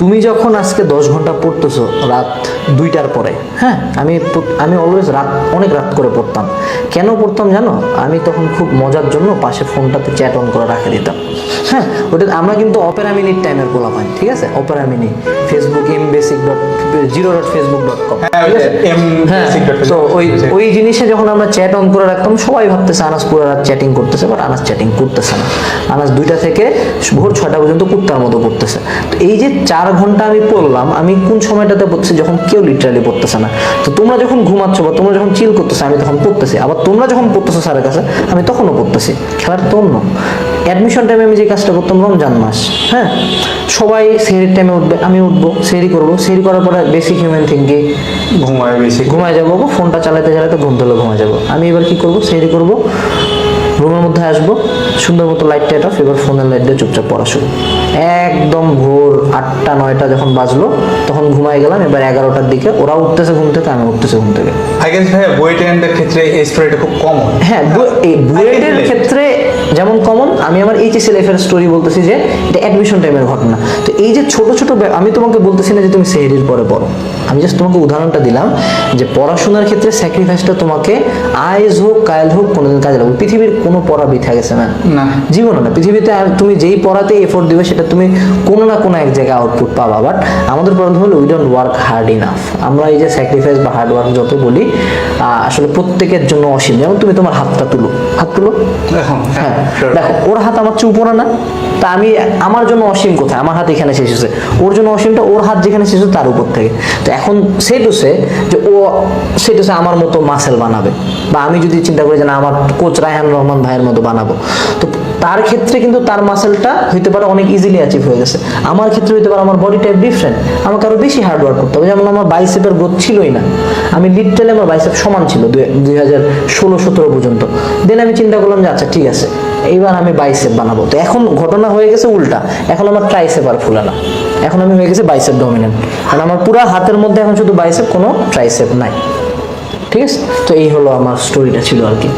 তুমি যখন আজকে দশ ঘণ্টা পড়তেছো রাত দুইটার পরে হ্যাঁ আমি আমি অলওয়েজ রাত অনেক রাত করে পড়তাম। কেন পড়তাম জানো? আমি তখন খুব মজার জন্য পাশে ফোনটাতে চ্যাট অন করে রাখে দিতাম। হ্যাঁ ওটা আমরা কিন্তু অপেরা মিনিট টাইমের গোলা পাই ঠিক আছে? Opera Mini Facebook M basic dot zero dot Facebook dot com হ্যাঁ, হ্যাঁ তো ওই ওই জিনিসে যখন আমরা চ্যাট অন করে রাখতাম সবাই ভাবতেছে আনাস পুরো রাত চ্যাটিং করতেছে বাট আনাস চ্যাটিং করতেছে না। আনাস দুইটা থেকে ভোর ছটা পর্যন্ত কুত্তার মতো করতেছে। তো এই যে চার ঘণ্টা আমি পড়লাম আমি কোন সময়টাতে পড়তেছি যখন কেউ লিটারালি পড়তেছে না? তো তোমরা যখন ঘুমাচ্ছ বা তোমরা যখন চিল করতেছো আমি তখন পড়তেছি। আবার তোমরা যখন পড়তেছো স্যারের কাছে আমি তখনও পড়তেছি। খেলার তো অন্য। অ্যাডমিশন টাইমে আমি যে কাজটা করতাম রমজান মাস হ্যাঁ? সবাই সেহরির টাইমে উঠবে আমি উঠবো সেহরি করব। সেহরি করার পরে বেসিক হিউম্যান থিঙ্কিং ঘুমায় বেশি ঘুমায় যাব ফোনটা চালাতে চালাতে ঘুম ধরলে ঘুমায় যাব। আমি এবার কি করব? সেরি করব মধ্যে আসব। সুন্দর মতো লাইটটা এটা অফ এবার ফোনের লাইট দিয়ে চুপচাপ পড়া শুরু। একদম ভোর আটটা নয়টা যখন বাজলো তখন ঘুমাই গেলাম। এবার এগারোটার দিকে ওরা উঠতেছে ঘুম থেকে আমি উঠতেছে ঘুম থেকে। আই গেস ভাই বুয়েটের ক্ষেত্রে এই স্টোরিটা খুব কমন। হ্যাঁ বুয়েটের ক্ষেত্রে যেমন কমন আমি আমার এইচএসএল এফ এর স্টোরি বলতেছি যে এটা অ্যাডমিশন টাইমের ঘটনা। তো এই যে ছোট ছোট আমি তোমাকে বলতেছি না যে তুমি সেহরির পরে পড়ো। আমি জাস্ট তোমাকে উদাহরণটা দিলাম যে পড়াশোনার ক্ষেত্রে স্যাক্রিফাইসটা তোমাকে আইজ হোক কাল হোক কোনোদিন কাজে লাগবে পৃথিবীর কোনো পড়া বৃথা গেছে না না। জীবনে না। পৃথিবীতে তুমি যেই পড়াতে এফোর্ট দিবে সেটা তুমি কোনো না কোনো এক জায়গায় আউটপুট পাবা। বাট আমাদের প্রবলেম হলো we don't work hard enough আমরা এই যে স্যাক্রিফাইস বা হার্ড ওয়ার্ক যত বলি আসলে প্রত্যেকের জন্য অসীম। যেমন তুমি তোমার হাতটা তুলো। হাত তুলো। হ্যাঁ. দেখো, ওর হাত আমার চেয়ে উপরে না, তা আমি আমার জন্য অসীম কোথায়? আমার হাত এখানে শেষ হয়েছে। ওর জন্য অসীমটা ওর হাত যেখানে শেষ হচ্ছে তার উপর থেকে। তো এখন সে হচ্ছে যে ও, সে হচ্ছে আমার মতো মাসেল বানাবে। বা আমি যদি চিন্তা করি যে না, আমার কোচ রায়হান রহমান ভাইয়ের মতো বানাবো। তো তার ক্ষেত্রে কিন্তু তার মাসেলটা হইতে পারে অনেক ইজিলি অ্যাচিভ হয়ে গেছে। আমার ক্ষেত্রে হইতে পারে আমার বডি টাইপ ডিফারেন্ট আমাকে আরও বেশি হার্ড ওয়ার্ক করতে হবে। যেমন আমার বাইসেপের গ্রোথ ছিলই না। আমি লিটারালি আমার বাইসেপ সমান ছিল দুই হাজার ষোলো, সতেরো পর্যন্ত। দেন আমি চিন্তা করলাম যে আচ্ছা ঠিক আছে। এইবার আমি বাইসেপ বানাবো। তো এখন ঘটনা হয়ে গেছে উল্টা। এখন আমার ট্রাইসেপ আর ফুলে না। এখন আমি হয়ে গেছে বাইসেপ ডমিনেন্ট কারণ আমার পুরো হাতের মধ্যে এখন শুধু বাইসেপ কোনো ট্রাইসেপ নাই। ঠিক আছে? তো এই হলো আমার স্টোরিটা ছিল আর কি।